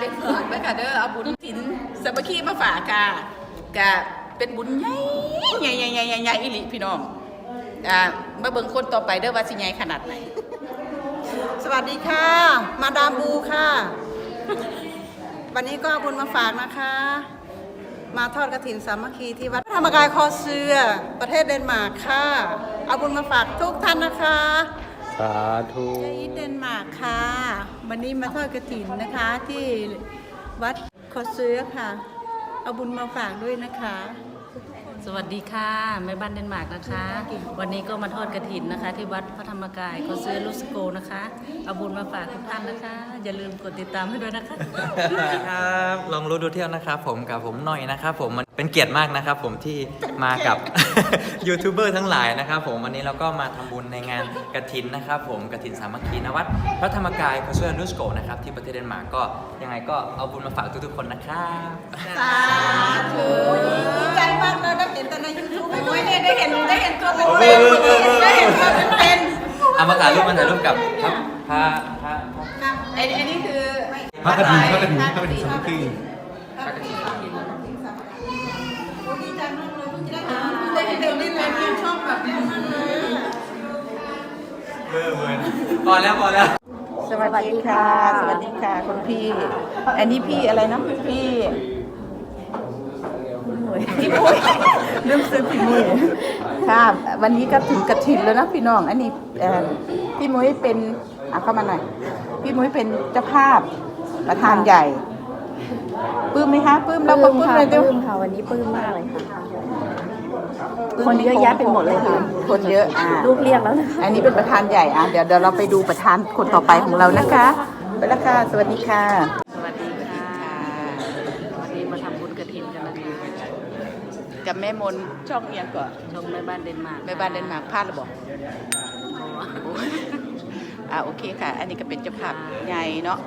เด็กน้อยเด้อค่ะเด้อเอาบุญถินสามัคคีมาฝากค่ะกะเป็นบุญใหญ่ใหญ่ใหญ่ใหญ่ใหญ่ใหญ่อีหลีพี่น้องอ่ามาเบิ่งคนต่อไปเด้อว่าสิใหญ่ขนาดไหน สวัสดีค่ะ มาดามบูค่ะ วันนี้ก็เอาบุญมาฝากนะคะ มาทอดกระถินสามัคคีที่วัดพระธรรมกายคอเสือประเทศเดนมาร์กค่ะ เอาบุญมาฝากทุกท่านนะคะ สาธุยายเดนมาร์กค่ะ วันนี้มาทอดกระถินนะคะที่วัดคอเสือค่ะ เอาบุญมาฝากด้วยนะคะ สวัสดีค่ะแม่บ้านเดนมาร์กนะคะ วันนี้ก็มาทอดกระถินนะคะ ที่วัดพระธรรมกายเขาซื้อลูสโกนะคะ เอาบุญมาฝากทุกท่านนะคะ อย่าลืมกดติดตามให้ด้วยนะคะ ครับลองรู้ดูเที่ยวนะครับผมกับผมหน่อยนะครับผมมันเป็นเกียรติมากนะครับผมที่มากับ ยูทูบเบอร์ทั้งหลายนะครับผมวันนี้เราก็มาทำบุญในงานกระถินนะครับผมกระถินสามัคคีนวัดพระธรรมกายคาเซอร์ลูสโกนะครับที่ประเทศเดนมาร์กก็ยังไงก็เอาบุญมาฝากทุกๆคนนะครับ สาธุดีใจมากเลยได้เห็นแต่ในยูทูบโอ้ยเนี่ยได้เห็นได้เห็นตัวเป็นโอ้เป็นยได้เห็นตัวเป็นเป็นเอามาถ่ายรูปมาถ่ายรูปกับครับพระพระไอ้ไอ้นี่คือ พระกฐินพระกฐินพระกฐินสามัคคี ด้เห็นได้เห็นเด็กเล่นอะไรชอบแบบนี้มากเลยเบอร์เหมือนพอแล้วพอแล้ว สวัสดีค่ะ สวัสดีค่ะคุณพี่ อันนี้พี่อะไรนะพี่พี่มุ้ยเรื่องซื้อพี่มุ้ยค่ะ วันนี้ก็ถึงกระถิ่นแล้วนะพี่น้อง อันนี้พี่มุ้ยเป็นอะเข้ามาหน่อย พี่มุ้ยเป็นเจ้าภาพประธานใหญ่ปื้มไหมคะปื้มแล้วก็ปื้มเลยดี๋ยปื้มค่ะวันนี้ปื้มมากเลยค่ะ คนเยอะแยะไปหมดเลยค่ะคนเยอะอ่าลูกเรียกแล้วนะคะอันนี้เป็นประธานใหญ่อะเดี๋ยวเดี๋ยวเราไปดูประธานคนต่อไปของเรานะคะไปแล้วค่ะสวัสดีค่ะสวัสดีค่ะวันนี้มาทำบุญกระถินกันนะคะกับแม่มนช่องเอียงก่อนชมแม่บ้านเดนมาร์กแม่บ้านเดนมาร์กพลาดหรือเปล่าอ๋ออ่าโอเคค่ะ อันนี้ก็เป็นเจ้าภาพใหญ่เนาะ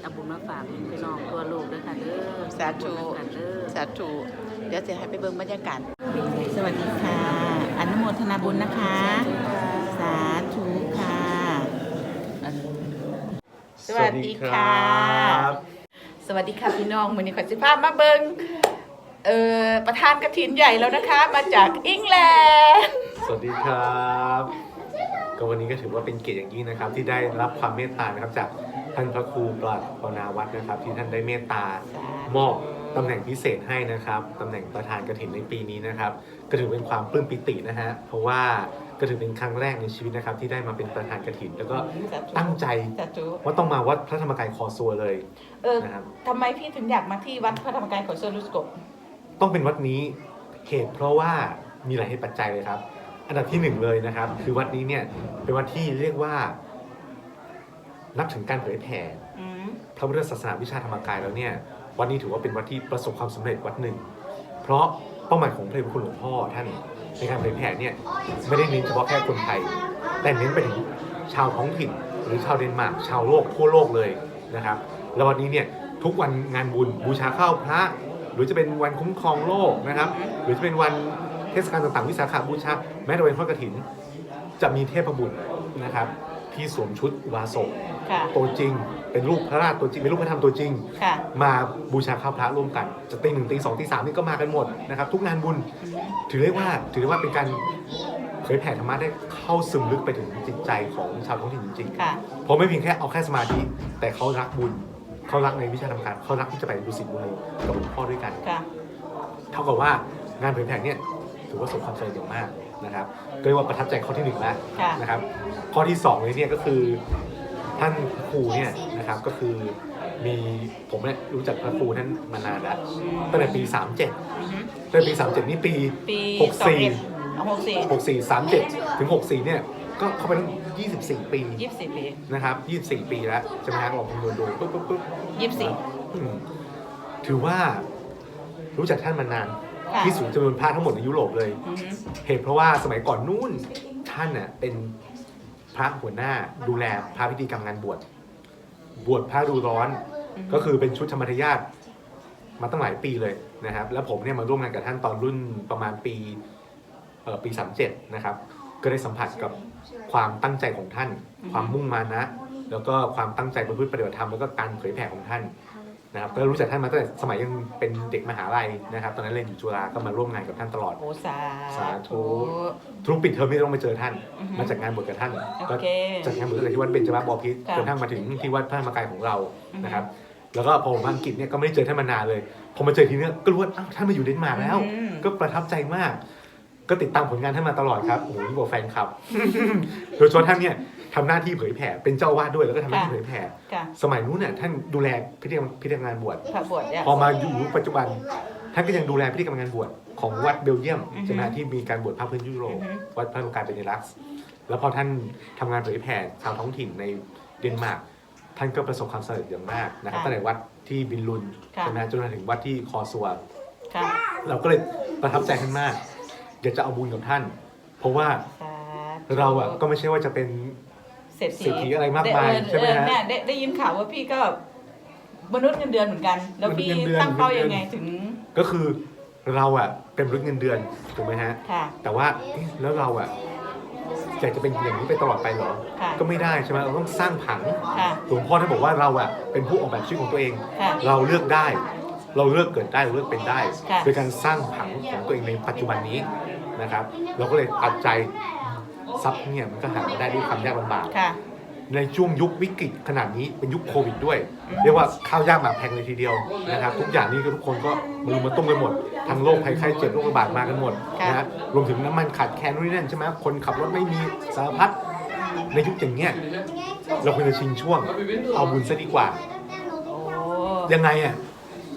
เอาบุญมาฝากพี่น้องทั่วโลกด้วยค่ะเด้อสาธุบุญนำกันเด้อสาธุเดี๋ยวจะให้ไปเบิ่งบรรยากาศ สวัสดีค่ะ อนุโมทนาบุญนะคะ สาธุค่ะ สวัสดีค่ะ สวัสดีค่ะพี่น้องมือนี้ขอสิภาพมาเบิงเอ่อประธานกระถินใหญ่แล้วนะคะ มาจากอังกฤษสวัสดีครับก็วันนี้ก็ถือว่าเป็นเกียรติอย่างยิ่งนะครับ ที่ได้รับความเมตตานะครับจากท่านพระครูปลัดปนาวัฒน์นะครับ ที่ท่านได้เมตตามอบ ตำแหน่งพิเศษให้นะครับตำแหน่งประธานกระถินในปีนี้นะครับก็ถือเป็นความปลื้มปิตินะฮะเพราะว่าก็ถือเป็นครั้งแรกในชีวิตนะครับที่ได้มาเป็นประธานกระถิน แล้วก็ตั้งใจสาธุว่าต้องมาวัดพระธรรมกายคอซัวเลยเออนะครับทำไมพี่ถึงอยากมาที่วัดพระธรรมกายของเซอร์ลุสโกปต้องเป็นวัดนี้เหตุเพราะว่ามีหลายเหตุปัจจัยเลยครับ อันดับที่หนึ่งเลยนะครับ คือวัดนี้เนี่ยเป็นวัดที่เรียกว่า นับถึงการเผยแผ่อืมพระพุทธศาสนาวิชาธรรมกายแล้วเนี่ย วัดนี้ถือว่าเป็นวัดที่ประสบความสำเร็จวัดหนึ่ง เพราะเป้าหมายของพระเพระคุณหลวงพ่อท่านในการเผยแผ่เนี่ยไม่ได้เน้นเฉพาะแค่คนไทย แต่เน้นไปถึงชาวท้องถิ่น หรือชาวเดนมาร์กชาวโลกทั่วโลกเลยนะครับแล้ววันนี้เนี่ยทุกวันงานบุญบูชาข้าวพระ หรือจะเป็นวันคุ้มครองโลกนะครับ หรือจะเป็นวันเทศกาลต่างๆ วิสาขาบูชา แม้แต่วันทอดกฐิน จะมีเทพบุตรนะครับที่สวมชุดอุบาสก ค่ะ ตัวจริง เป็นรูปพระราชตัวจริงเป็นรูปพระธรรมตัวจริง ค่ะมาบูชาข้าวพระร่วมกัน จะตีหนึ่งตีสองตีสามนี่ก็มากันหมดนะครับ ทุกงานบุญถือเรียกว่าถือได้ว่าเป็นการเผยแผ่ธรรมะได้เข้าซึมลึกไปถึงจิตใจของชาวท้องถิ่นจริงๆค่ะเพราะไม่เพียงแค่เอาแค่สมาธิแต่เขารักบุญเขารักในวิชาธรรมการเขารักที่จะไปดูสิบุรีกับหลวงพ่อด้วยกัน ค่ะ เท่ากับว่างานเผยแผ่เนี่ยถือว่าประสบความสำเร็จอย่างมากนะครับก็เรียกว่าประทับใจข้อที่หนึ่งแล้วค่ะ นะครับข้อที่สองเลยเนี่ยก็คือ ท่านครูเนี่ยนะครับก็คือมีผมเนี่ยรู้จักพระครูท่านมานานแล้วตั้งแต่ปี 37อือฮึตั้งแต่ปี 37 นี่ปี ปี64 หกสี่64 37 ถึง 64 เนี่ยก็เข้าไปตั้ง24 ปียี่สิบสี่ปีนะครับ 24 ปีแล้วใช่ไหมฮะลองคำนวณดูปุ๊บปุ๊บปุ๊บ ยี่สิบสี่ อืมถือว่ารู้จักท่านมานานค่ะ ที่สูงจำนวนพระทั้งหมดในยุโรปเลย อือฮึเหตุเพราะว่าสมัยก่อนนู่นท่านน่ะเป็น พระหัวหน้าดูแลพระพิธีกรรมงานบวชบวชพระดูร้อนก็คือเป็นชุดธรรมทายาทมาตั้งหลายปีเลยนะครับ แล้วผมเนี่ยมาร่วมงานกับท่านตอนรุ่นประมาณปีเอ่อปีสามเจ็ดนะครับ ก็ได้สัมผัสกับความตั้งใจของท่าน ความมุ่งมานะ แล้วก็ความตั้งใจประพฤติปฏิบัติธรรมแล้วก็การเผยแผ่ของท่าน นะครับก็รู้จักท่านมาตั้งแต่สมัยยังเป็นเด็กมหาลัยนะครับ ตอนนั้นเรียนอยู่จุฬาก็มาร่วมงานกับท่านตลอด โอสาสาธุ ทุกปิดเทอมนี่ต้องมาเจอท่าน อือฮึมาจากงานบวชกับท่านโอก็เคจัดงานบวชตั้งแต่ที่วัดเบญจมาบพิตรค่ะจนทั้งมาถึงที่วัดพระธรรมกายของเราอือฮึ นะครับแล้วก็พอผมมาอังกฤษเนี่ยก็ไม่ได้เจอท่านมานานเลยพอมาเจอทีเนี้ยก็รู้ว่าอ้าวท่านมาอยู่เดนมาร์กแล้ว อืม ก็ประทับใจมาก ก็ติดตามผลงานท่านมาตลอดครับ โอ้โหนี่บอกแฟนคลับ โดยเฉพาะท่านเนี่ย ทำหน้าที่เผยแผ่เป็นเจ้าอาวาดด้วยแล้วก็ทำหน้าที่เผยแผ่ค่ะสมัยนู้นเนี่ยท่านดูแลพิธีกรรมพิธีกรรมงานบวชพระบวชเนี่ย พอมาอยู่ยุคปัจจุบัน ท่านก็ยังดูแลพิธีกรรมงานบวชของวัดเบลเยียมอือฮึ ใช่ไหมฮะที่มีการบวชพระพื้นยุโรปอือฮึวัดพระธรรมกายเป็นรักษ์แล้วพอท่านทำงานเผยแผ่ชาวท้องถิ่นในเดนมาร์กท่านก็ประสบความสำเร็จอย่างมากนะครับตั้งแต่วัดที่บินลุนค่ะ ใช่ไหมฮะจนมาถึงวัดที่คอซัว ค่ะเราก็เลยประทับใจท่านมากอยากจะเอาบุญกับท่าน เพราะว่าสาธุเราอะก็ไม่ใช่ว่าจะเป็น เศรษฐีเศรษฐีอะไรมากมายด้เออใช่ไหมฮะเออเนี่ยได้ได้ยินข่าวว่าพี่ก็มนุษย์เงินเดือนเหมือนกัน แล้วพี่มนุษย์เงินเดือน ตั้งเป้ายังไงถึงก็คือเราอะเป็นมนุษย์เงินเดือนถูกไหมฮะ ค่ะ แต่ว่าเอ๊ะแล้วเราอะอยากจะเป็นอย่างนี้ไปตลอดไปเหรอ ค่ะ ก็ไม่ได้ใช่ไหมเราต้องสร้างผังค่ะ หลวงพ่อท่านบอกว่าเราอะเป็นผู้ออกแบบชีวิตของตัวเอง ค่ะ เราเลือกได้ เราเลือกเกิดได้เราเลือกเป็นได้ค่ะ โดยการสร้างผังของตัวเองในปัจจุบันนี้นะครับ เราก็เลยตัดใจ ทรัพย์เนี่ยมันก็หามาได้ด้วยความยากลำบาก ค่ะ ในช่วงยุควิกฤตขนาดนี้เป็นยุคโควิดด้วย เรียกว่าข้าวยากหมากแพงเลยทีเดียวนะครับทุกอย่างนี้ก็ทุกคนก็มือมาต้มกันหมดทั้งโรคภัยไข้เจ็บโรคระบาดมากันหมดค่ะ นะฮะรวมถึงน้ำมันขาดแคลนนู่นนี่นั่นใช่ไหมคนขับรถไม่มีสารพัดในยุคอย่างเงี้ยเราควรจะชิงช่วงเอาบุญซะดีกว่า โอ้ยังไงอะ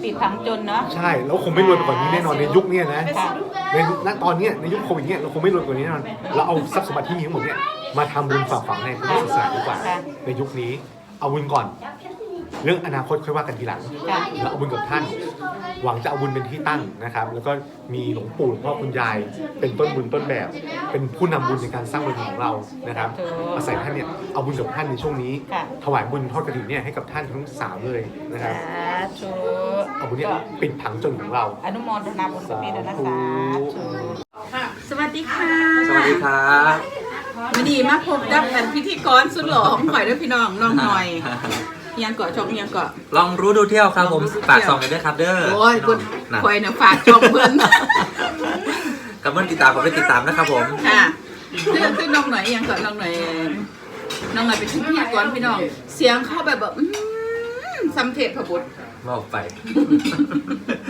ติดผังจนเนาะ ใช่แล้วคงไม่รวยไปกว่านี้แน่นอนในยุคเนี้ยนะ ค่ะ ในณตอนเนี้ยในยุคโควิดเนี้ยเราคงไม่รวยกว่านี้แน่นอนเราเอาทรัพย์สมบัติที่มีทั้งหมดเนี้ยมาทำบุญฝากฝังในพระพุทธศาสนาดีกว่าค่ะในยุคนี้เอาบุญก่อน เรื่องอนาคตค่อยว่ากันทีหลังค่ะแล้วเอาบุญกับท่าน หวังจะเอาบุญเป็นที่ตั้งนะครับ แล้วก็มีหลวงปู่หลวงพ่อคุณยาย เป็นต้นบุญต้นแบบ เป็นผู้นำบุญในการสร้างบุญของเรานะครับถูกอาศัยท่านเนี่ยเอาบุญกับท่านในช่วงนี้ค่ะถวายบุญทอดกระถิ่นเนี่ยให้กับท่านทั้งสามเลยนะครับ สาธุ เอาบุญเนี่ยปิดผังจนของเรา อนุโมทนาบุญกับพี่ด้วยนะสาธุ สวัสดีค่ะสวัสดีครับวันนี้มาพบกับอันพิธีกรสุดหล่อของข่อยด้วยพี่น้องน้องหน่อยยังเกาะชมยังเกาะ ลองรู้ดูเที่ยวครับผมฝากส่องกันด้วยครับเด้อโอ้ยคุณนะข่อยเนี่ยฝากชมเพื่อนกับเมื่อติดตามผมไปติดตามนะครับผม ค่ะคือคือน้องหน่อยยังเกาะน้องหน่อยน้องหน่อยเป็นพิธีกรพี่น้อง เสียงเข้าแบบแบบอื้อหือสัมเทพพระบุตร ว่าไป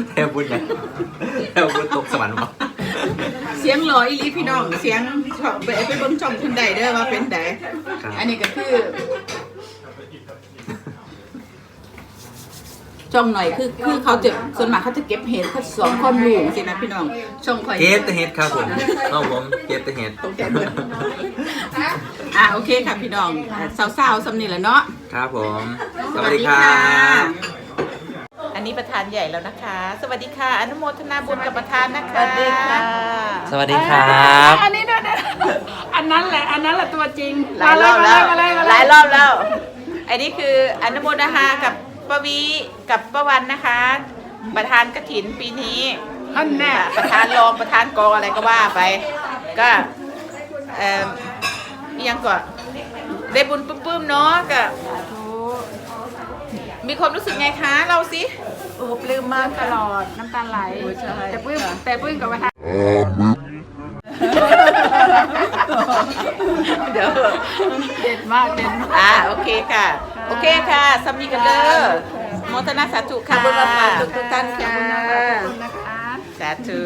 แทบบุญไงแทบบุญตกสวรรค์มั้งเสียงหล่ออีหลีพี่น้อง เสียงชอบไปไปเบิ่งช่องคุณใดเด้อว่าเป็นใดครับอันนี้ก็คือช่องหน่อยคือคือเขาจะส่วนมากเขาจะเก็บเห็ดเขาสอนความรู้สินะพี่น้องช่องคอยเกตเฮดครับผมน้องผมเกตเฮดตกใจเบิดอะโอเคค่ะพี่น้องอะสาวๆสำนีแหละเนาะครับผม สวัสดีครับอั นนี้ประธานใหญ่แล้วนะคะ สวัสดีค่ะ อนุโมทนาบุญกับประธานนะคะ สวัสดีค่ะ สวัสดีครับ อันนี้ด้วยนะอันนั้นแหละ อันนั้นแหละตัวจริงหลายรอบแล้ว มาเลยมาหเลลายยรอบแล้ว อันนี้คืออนุโมทนากับปวีกับประวันนะคะ ประธานกระถินปีนี้อันแน่ประธานรองประธานกองอะไรก็ว่าไป ก็เอ่อยังก็ได้บุญปลื้มๆเนาะก็ มีความรู้สึกไงคะ เราสิ โอ้ปลื้มมากตลอดน้ำตาไหลแต่ปลื้มแต่ปลื้มกับประธานเดี๋ยวเด็ดมากเด็ดมาก อ่าโอเคค่ะ โอเคค่ะสามีกันเด้อโมทนาสาธุค่ะขอบคุณมากๆทุกๆท่านค่ะสาธุ